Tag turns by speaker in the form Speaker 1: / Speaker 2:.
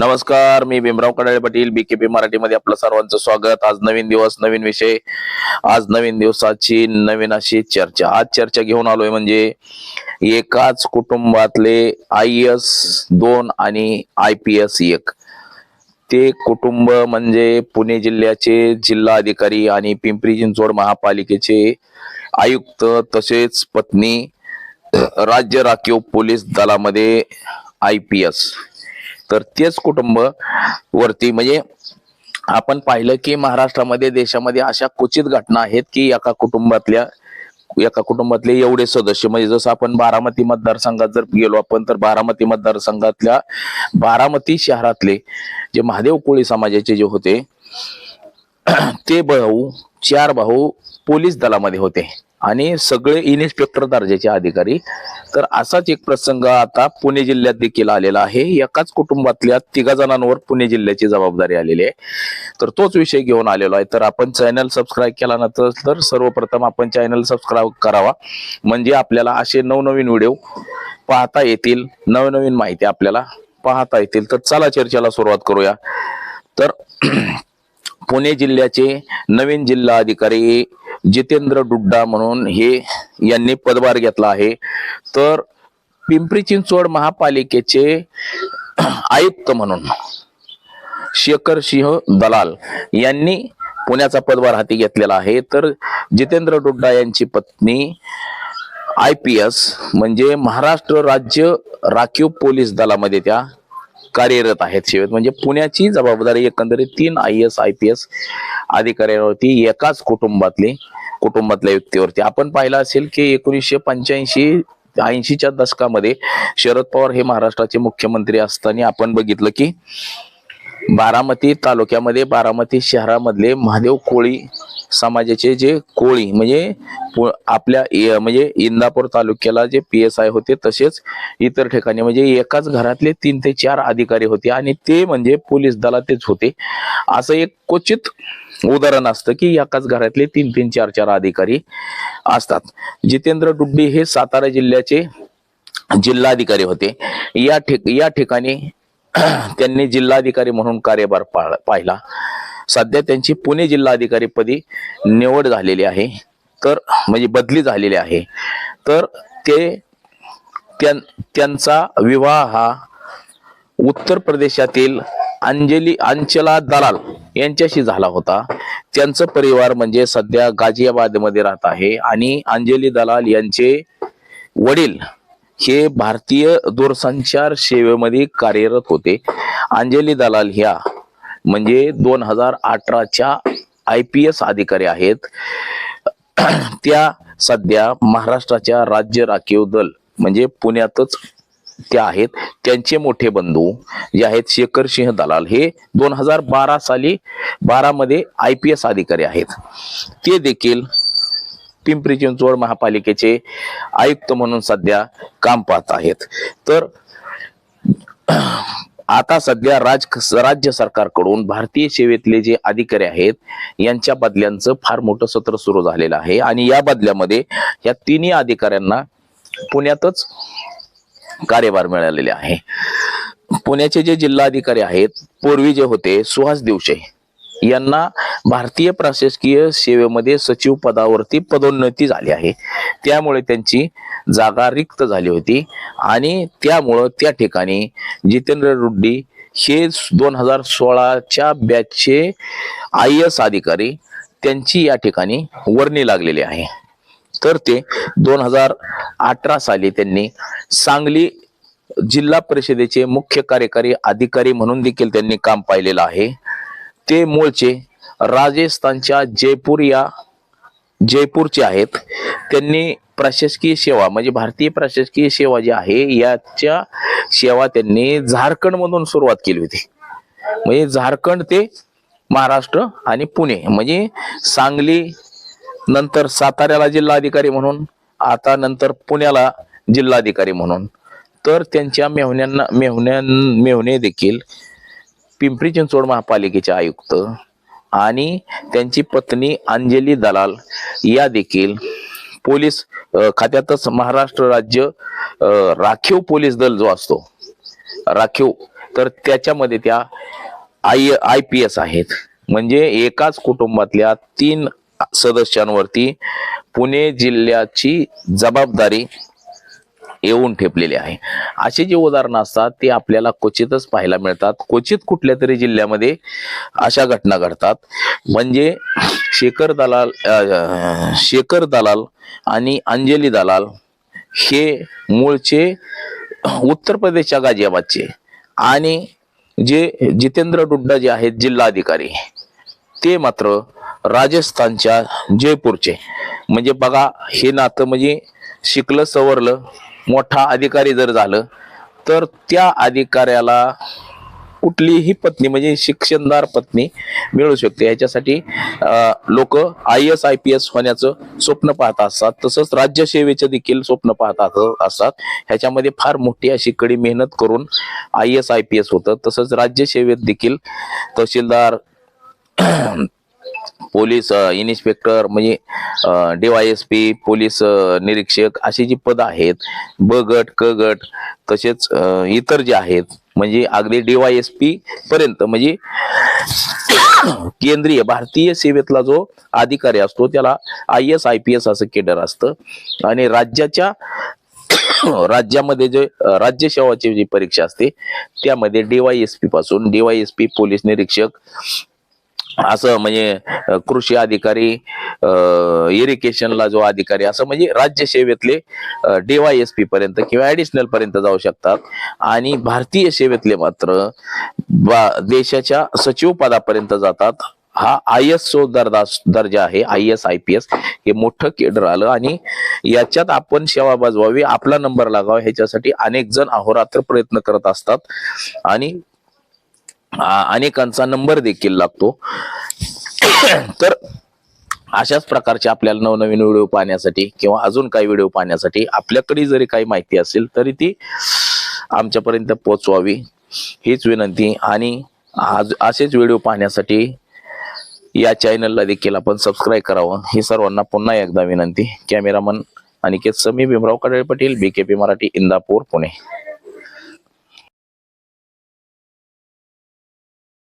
Speaker 1: नमस्कार मी भीमराव कडाळे पाटील बीकेपी मराठीमध्ये आपलं सर्वांचं स्वागत. आज नवीन दिवस नवीन विषय आज नवीन दिवसाची नवीन अशी चर्चा. आज चर्चा घेऊन आलोय म्हणजे एकाच कुटुंबातले आय एस दोन आणि आय पी एस एक. ते कुटुंब म्हणजे पुणे जिल्ह्याचे जिल्हा अधिकारी आणि पिंपरी चिंचवड महापालिकेचे आयुक्त तसेच पत्नी राज्य राखीव पोलीस दलामध्ये आय पी एस. तर तेच कुटुंब वरती म्हणजे आपण पाहिलं की महाराष्ट्रामध्ये देशामध्ये अशा क्वचित घटना आहेत की एका कुटुंबातल्या एका कुटुंबातले एवढे सदस्य म्हणजे जसं आपण बारामती मतदारसंघात जर गेलो आपण तर बारामती मतदारसंघातल्या बारामती शहरातले जे महादेव कोळी समाजाचे जे होते ते भाऊ चार भाऊ पोलीस दलामध्ये होते. आणि सगळे इन्स्पेक्टर दर्जाचे अधिकारी. तर असाच एक प्रसंग आता पुणे जिल्ह्यात देखील आलेला आहे. एकाच कुटुंबातल्या तिघा जणांवर पुणे जिल्ह्याची जबाबदारी आलेली आहे. तर तोच विषय घेऊन आलेलो आहे. तर आपण चॅनल सबस्क्राईब केला नंतर तर सर्वप्रथम आपण चॅनल सबस्क्राईब करावा. म्हणजे आपल्याला असे नवनवीन व्हिडिओ पाहता येतील. नवनवीन माहिती आपल्याला पाहता येतील. तर चला चर्चेला सुरुवात करूया. तर पुणे जिल्ह्याचे नवीन जिल्हा अधिकारी जितेंद्र डुड्डा म्हणून हे यांनी पदभार घेतला आहे. तर पिंपरी चिंचवड महापालिकेचे आयुक्त म्हणून शेखर सिंह दलाल यांनी पुण्याचा पदभार हाती घेतलेला आहे. तर जितेंद्र डुड्डा यांची पत्नी आय पी एस म्हणजे महाराष्ट्र राज्य राखीव पोलीस दलामध्ये त्या कार्यरत आहेत सेवेत म्हणजे पुण्याची जबाबदारी एकंदरीत तीन I S I P S अधिकाऱ्यांवरती एकाच कुटुंबातली कुटुंबातल्या व्यक्तीवरती. आपण पाहिलं असेल की एकोणीसशे पंच्याऐंशी ऐंशीच्या दशकामध्ये शरद पवार हे महाराष्ट्राचे मुख्यमंत्री असताना आपण बघितलं की बारामती तालुक्यामध्ये बारामती शहरामधले महादेव कोळी समाजाचे जे कोळी म्हणजे पु- आपल्या म्हणजे इंदापूर तालुक्याला जे पी एस आय होते तसेच इतर ठिकाणी म्हणजे एकाच घरातले तीन ते चार अधिकारी होते आणि ते म्हणजे पोलीस दलातच होते. असं एक क्वचित उदाहरण असतं की एकाच घरातले तीन तीन चार चार अधिकारी असतात. जितेंद्र डुड्डी हे सातारा जिल्ह्याचे जिल्हाधिकारी होते. या ठिक या ठिकाणी त्यांनी जिल्हाधिकारी म्हणून कार्यभार पाळ- पाहिला. सध्या त्यांची पुणे जिल्हाधिकारी पदी निवड झालेली आहे. तर म्हणजे बदली झालेली आहे. तर ते त्यां- त्यांचा विवाह हा उत्तर प्रदेशातील अंजली अंचला दलाल यांच्याशी झाला होता. त्यांचं परिवार म्हणजे सध्या गाझियाबादमध्ये राहत आहे आणि अंजली दलाल यांचे वडील हे भारतीय दूरसंचार सेवेमध्ये कार्यरत होते. अंजली दलाल ह्या म्हणजे दोन हजार अठराच्या आय पी एस अधिकारी आहेत. त्या सध्या महाराष्ट्राच्या राज्य राखीव दल म्हणजे पुण्यातच त्या आहेत. त्यांचे मोठे बंधू जे आहेत शेखर सिंह दलाल हे दोन हजार बारा साली बारा मध्ये आय पी एस अधिकारी आहेत. ते देखील पिंपरी चिंचवड महापालिकेचे आयुक्त म्हणून सध्या काम पाहत आहेत. तर आता सध्या राज राज्य सरकारकडून भारतीय सेवेतले जे अधिकारी आहेत यांच्या बदल्यांचं फार मोठं सत्र सुरू झालेलं आहे. आणि या बदल्यामध्ये या तिन्ही अधिकाऱ्यांना पुण्यातच कार्यभार मिळालेले आहे. पुण्याचे जे जिल्हाधिकारी आहेत पूर्वी जे होते सुहास दिवशे यांना भारतीय प्रशासकीय सेवेमध्ये सचिव पदावरती पदोन्नती झाली आहे. त्यामुळे त्यांची जागा रिक्त झाली होती आणि त्यामुळं त्या ठिकाणी जितेंद्र रुड्डी हे दोन हजार सोळाच्या बॅचचे आय एस अधिकारी त्यांची या ठिकाणी वर्णी लागलेली आहे. तर ते दोन हजार अठरा साली त्यांनी सांगली जिल्हा परिषदेचे मुख्य कार्यकारी अधिकारी म्हणून देखील त्यांनी काम पाहिलेलं आहे. ते मूळचे राजस्थानच्या जयपूर या जयपूरचे आहेत. त्यांनी प्रशासकीय सेवा म्हणजे भारतीय प्रशासकीय सेवा जी आहे याच्या सेवा त्यांनी झारखंड मधून सुरुवात केली होती. म्हणजे झारखंड ते महाराष्ट्र आणि पुणे म्हणजे सांगली नंतर साताऱ्याला जिल्हाधिकारी म्हणून आता नंतर पुण्याला जिल्हाधिकारी म्हणून. तर त्यांच्या मेहुण्यांना मेहण्या मेहुणे देखील पिंपरी चिंचवड महापालिकेचे आयुक्त आणि त्यांची पत्नी अंजली दलाल या देखील पोलीस खात्यातच महाराष्ट्र राज्य राखीव पोलीस दल जो असतो राखीव तर त्याच्यामध्ये त्या आय आय पी एस आहेत. म्हणजे एकाच कुटुंबातल्या तीन सदस्यांवरती पुणे जिल्ह्याची जबाबदारी येऊन ठेपलेले आहे. असे जे उदाहरणं असतात ते आपल्याला क्वचितच पाहायला मिळतात. क्वचित कुठल्या तरी जिल्ह्यामध्ये अशा घटना घडतात. म्हणजे शेखर दलाल शेखर दलाल आणि अंजली दलाल हे मूळचे उत्तर प्रदेशच्या गाझियाबादचे आणि जे जितेंद्र डुड्डा जे आहेत जिल्हाधिकारी ते मात्र राजस्थानच्या जयपूरचे. म्हणजे बघा हे नातं म्हणजे शिकलं सवरलं. मोठा अधिकारी जर झालं तर त्या अधिकाऱ्याला कुठलीही पत्नी म्हणजे शिक्षणदार पत्नी मिळू शकते. याच्यासाठी लोक I S I P S होण्याचं स्वप्न पाहत असतात. तसंच राज्यसेवेचं देखील स्वप्न पाहत असतात. ह्याच्यामध्ये फार मोठी अशी कडी मेहनत करून I S I P S होतं. तसंच राज्यसेवेत देखील तहसीलदार पोलीस इन्स्पेक्टर म्हणजे डीवायएसपी पोलीस निरीक्षक अशी जी पद आहेत ब गट क गट तसेच इतर जे आहेत म्हणजे अगदी डीवायएसपी पर्यंत म्हणजे केंद्रीय भारतीय सेवेतला जो अधिकारी असतो त्याला I S I P S असं केडर असतं. आणि राज्याच्या राज्यामध्ये जे राज्य सेवाची जी परीक्षा असते त्यामध्ये डीवायएसपी पासून डीवायएसपी पोलीस निरीक्षक असं म्हणजे कृषी अधिकारी इरिगेशनला जो अधिकारी असं म्हणजे राज्य सेवेतले डीवायएसपी पर्यंत किंवा ऍडिशनल पर्यंत जाऊ शकतात. आणि भारतीय सेवेतले मात्र बा- देशाच्या सचिव पदापर्यंत जातात. हा आय एस ओ दर्जा दर्जा आहे I S I P S. हे मोठं केडर आलं आणि याच्यात आपण सेवा बजवावी आपला नंबर लागावा ह्याच्यासाठी अनेक जण अहोरात्र प्रयत्न करत असतात. आणि अनेकांचा नंबर देखील लागतो. तर अशाच प्रकारचे आपल्याला नवनवीन व्हिडिओ पाहण्यासाठी किंवा अजून काही व्हिडिओ पाहण्यासाठी आपल्याकडे जरी काही माहिती असेल तरी ती आमच्यापर्यंत पोचवावी हीच विनंती. आणि आज असेच व्हिडिओ पाहण्यासाठी या चॅनलला देखील आपण सबस्क्राईब करावं ही सर्वांना पुन्हा एकदा विनंती. Cameraman Aniket Sami Bhimrao Kadale Patil P Marathi Indapur Pune.